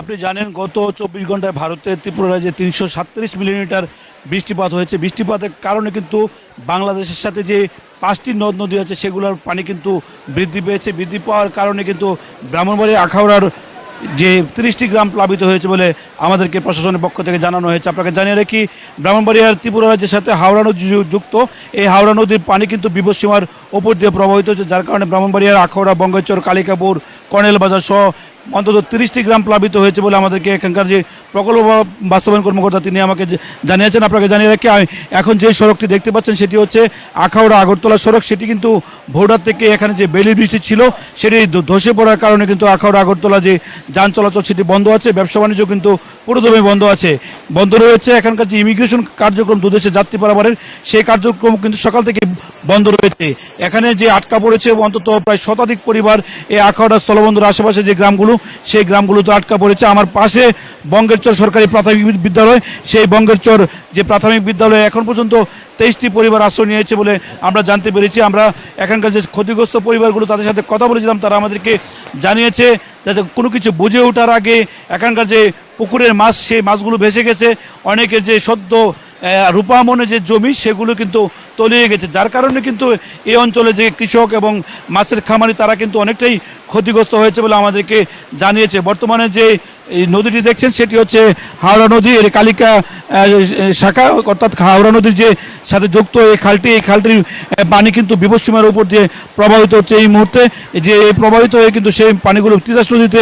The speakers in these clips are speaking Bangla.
আপনি জানেন গত চব্বিশ ঘন্টায় ভারতের ত্রিপুরা রাজ্যে তিনশো সাতত্রিশ মিলিমিটার বৃষ্টিপাত হয়েছে। বৃষ্টিপাতের কারণে কিন্তু বাংলাদেশের সাথে যে পাঁচটি নদ নদী আছে, সেগুলোর পানি কিন্তু বৃদ্ধি পেয়েছে। বৃদ্ধি পাওয়ার কারণে কিন্তু ব্রাহ্মণবাড়ি আখাউড়ার যে তিরিশটি গ্রাম প্লাবিত হয়েছে বলে আমাদেরকে প্রশাসনের পক্ষ থেকে জানানো হয়েছে। আপনাকে জানিয়ে রাখি, ব্রাহ্মণবাড়িয়ার ত্রিপুরা রাজ্যের সাথে হাওড়া নদী যুক্ত। এই হাওড়া নদীর পানি কিন্তু বিপদসীমার ওপর দিয়ে প্রবাহিত হচ্ছে, যার কারণে ব্রাহ্মণবাড়িয়ার আখাউড়া, বঙ্গেশ্বর, কালিকাপুর, কর্নেল বাজার সহ অন্তত তিরিশটি গ্রাম প্লাবিত হয়েছে বলে আমাদেরকে এখানকার যে প্রকল্প বাস্তবায়ন কর্মকর্তা তিনি আমাকে জানিয়েছেন, আপনাকে জানিয়ে রাখি আমি এখন যে সড়কটি দেখতে পাচ্ছেন সেটি হচ্ছে আখাউড়া আগরতলা সড়ক। সেটি কিন্তু ভোডার থেকে এখানে যে বেলি বৃষ্টি ছিল, সেটি ধসে পড়ার কারণে কিন্তু আখাউড়া আগরতলা যে যান চলাচল সেটি বন্ধ আছে। ব্যবসা বাণিজ্য কিন্তু পুরোদমে বন্ধ আছে। বন্ধ রয়েছে এখানকার যে ইমিগ্রেশন কার্যক্রম দুদেশে যাত্রী পারাবারের সেই কার্যক্রম কিন্তু সকাল থেকে বন্ধ রয়েছে। এখানে যে আটকা পড়েছে অন্তত প্রায় শতাধিক পরিবার এই আখাউড়া স্থলবন্দর আশেপাশে যে গ্রামগুলো সেই গ্রামগুলোতে আটকা পড়েছে। আমার পাশে বঙ্গেরচর সরকারি প্রাথমিক বিদ্যালয়, সেই বঙ্গেরচর যে প্রাথমিক বিদ্যালয়ে এখন পর্যন্ত তেইশটি পরিবার আশ্রয় নিয়েছে বলে আমরা জানতে পেরেছি। আমরা এখানকার যে ক্ষতিগ্রস্ত পরিবারগুলো, তাদের সাথে কথা বলেছিলাম, তারা আমাদেরকে জানিয়েছে যাতে কোনো কিছু বুঝে ওঠার আগে এখানকার যে পুকুরের মাছ, সেই মাছগুলো ভেসে গেছে। অনেকের যে সদ্য রূপামনে যে জমি, সেগুলো কিন্তু তলিয়ে গেছে। যার কারণে কিন্তু এই অঞ্চলে যে কৃষক এবং মাছের খামারি তারা কিন্তু অনেকটাই ক্ষতিগ্রস্ত হয়েছে বলে আমাদেরকে জানিয়েছে। বর্তমানে যে এই নদীটি দেখছেন, সেটি হচ্ছে হাওড়া নদী, এর কালিকা শাখা, অর্থাৎ হাওড়া নদীর যে সাথে যুক্ত এই খালটি, এই খালটির পানি কিন্তু বিপদসীমার উপর দিয়ে প্রবাহিত হচ্ছে এই মুহূর্তে। যে প্রবাহিত হয়ে কিন্তু সেই পানিগুলো তিতাস নদীতে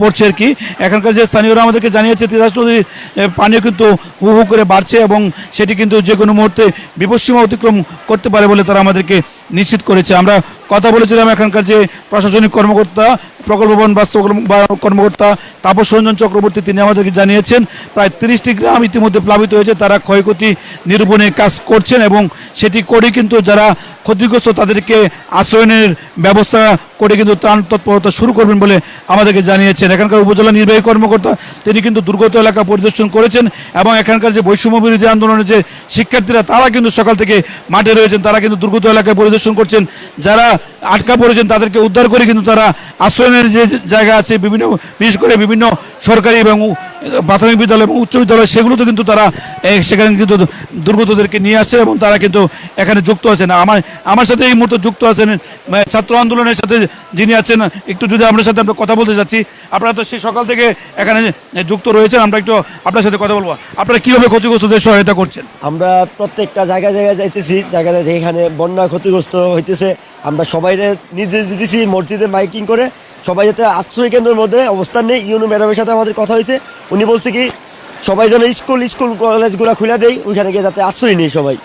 পড়ছে আর কি। এখানকার যে স্থানীয়রা আমাদেরকে জানিয়েছে, তিতাস নদীর পানিও কিন্তু হু হু করে বাড়ছে এবং সেটি কিন্তু যে কোনো মুহূর্তে বিপদসীমা অতিক্রম করতে পারে বলে তারা আমাদেরকে নিশ্চিত করেছে। আমরা কথা বলেছিলাম এখানকার যে প্রশাসনিক কর্মকর্তা, প্রকল্প ভবন বাস্তব কর্মকর্তা তাপস রঞ্জন চক্রবর্তী, তিনি আমাদেরকে জানিয়েছেন, প্রায় তিরিশটি গ্রাম ইতিমধ্যে প্লাবিত হয়েছে, তারা ক্ষয়ক্ষতি নিরূপণে কাজ করছেন এবং সেটি করে কিন্তু যারা ক্ষতিগ্রস্ত, তাদেরকে আশ্রয়নের ব্যবস্থা করে কিন্তু ত্রাণ তৎপরতা শুরু করবেন বলে আমাদেরকে জানিয়েছেন। এখানকার উপজেলা নির্বাহী কর্মকর্তা, তিনি কিন্তু দুর্গত এলাকা পরিদর্শন করেছেন এবং এখানকার যে বৈষম্য বিরোধী আন্দোলনের যে শিক্ষার্থীরা, তারা কিন্তু সকাল থেকে মাঠে রয়েছেন, তারা কিন্তু দুর্গত এলাকায় পরিদর্শন করছেন যারা আটকা পড়েছেন, তাদেরকে উদ্ধার করে কিন্তু তারা আশ্রয়নের যে জায়গা আছে, বিভিন্ন, বিশেষ করে বিভিন্ন সরকারি এবং প্রাথমিক বিদ্যালয় এবং উচ্চ বিদ্যালয়, সেগুলোতে কিন্তু তারা সেখানে কিন্তু দুর্গতদেরকে নিয়ে আসছে এবং তারা কিন্তু এখানে যুক্ত আছেন। আমার আমার সাথে এই মুহূর্তে যুক্ত আছেন ছাত্র আন্দোলনের সাথে যিনি আছেন, একটু যদি আপনার সাথে আমরা কথা বলতে চাচ্ছি আপনারা তো সেই সকাল থেকে এখানে যুক্ত রয়েছেন, আমরা একটু আপনার সাথে কথা বলব। আপনারা কীভাবে ক্ষতিগ্রস্তদের সহায়তা করছেন? আমরা প্রত্যেকটা জায়গায় জায়গায় যাইতেছি, জায়গায় যেখানে বন্যা ক্ষতিগ্রস্ত হইতেছে, আমরা সবাই নির্দেশ দিতেছি, মসজিদে মাইকিং করে। সবাই যাতে আশ্রয় কেন্দ্রের মধ্যে অবস্থান নেই ইউনো ম্যাডামের সাথে আমাদের কথা হয়েছে। উনি বলছে কি, সবাই যেন স্কুল স্কুল, কলেজগুলো খুলে দেয়, ওইখানে গিয়ে যাতে আশ্রয় নেই সবাই।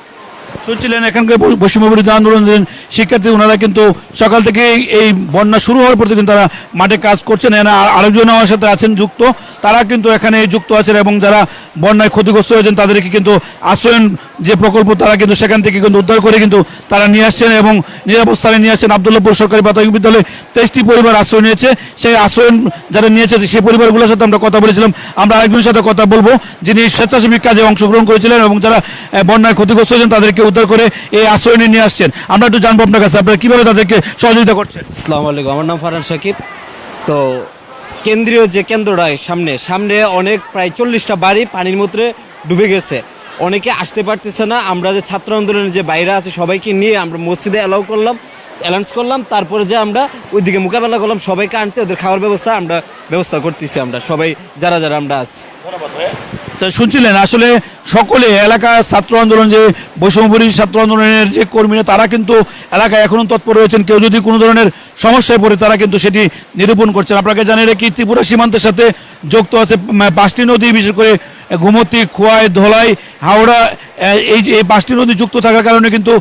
শুনছিলেন এখানকার পশ্চিমবঙ্গ আন্দোলন শিক্ষার্থী, ওনারা কিন্তু সকাল থেকে এই বন্যা শুরু হওয়ার পর কিন্তু তারা মাঠে কাজ করছেন। আর- আরেকজন আমার সাথে আছেন, যুক্ত। তারা কিন্তু এখানে যুক্ত আছেন এবং যারা বন্যায় ক্ষতিগ্রস্ত হয়েছেন, তাদেরকে কিন্তু আশ্রয়ন যে প্রকল্প, তারা কিন্তু সেখান থেকে কিন্তু উদ্ধার করে কিন্তু তারা নিয়ে আসছেন এবং নিরাপদ স্থানে নিয়ে আসছেন। আবদুল্লাপুর সরকারি প্রাথমিক বিদ্যালয়ে তেইশটি পরিবার আশ্রয় নিয়েছে। সেই আশ্রয়ন যারা নিয়েছে, সেই পরিবারগুলোর সাথে আমরা কথা বলেছিলাম। আমরা আরেকজনের সাথে কথা বলব, যিনি স্বেচ্ছাসেবী কাজে অংশগ্রহণ করেছিলেন এবং যারা বন্যায় ক্ষতিগ্রস্ত হয়েছেন, তাদেরকে উদ্ধার করে এই আশ্রয় নিয়ে নিয়ে আসছেন। আমরা একটু জানব আপনার কাছে? আপনারা কীভাবে তাদেরকে সহযোগিতা করছেন? আসসালামু আলাইকুম আমার নাম ফারহান সাকিব। তো কেন্দ্রীয় যে কেন্দ্রটা সামনে সামনে অনেক প্রায় চল্লিশটা বাড়ি পানির মধ্যে ডুবে গেছে। অনেকে আসতে পারতেছে না। আমরা যে ছাত্র আন্দোলনের যে বাইরে আছে সবাইকে নিয়ে আমরা মসজিদে অ্যালাউ করলাম অ্যালাউন্স করলাম। তারপরে যে আমরা ওইদিকে মোকাবেলা করলাম সবাইকে আনছে ওদের খাওয়ার ব্যবস্থা আমরা ব্যবস্থা করতেছি আমরা সবাই যারা যারা আমরা আছি। তো শুনছিলেন, আসলে সকলে এলাকার ছাত্র আন্দোলন যে বৈষম্যপুরী ছাত্র আন্দোলনের যে কর্মীরা, তারা কিন্তু এলাকায় এখনও তৎপর রয়েছেন। কেউ যদি কোনো ধরনের সমস্যায় পড়ে, তারা কিন্তু সেটি নিরূপণ করছেন। আপনাকে জানিয়ে রাখি, ত্রিপুরা সীমান্তের সাথে যুক্ত আছে পাঁচটি নদী, বিশেষ করে গোমতী খোয়াই, ধলাই, হাওড়া এই এই পাঁচটি নদী যুক্ত থাকার কারণে কিন্তু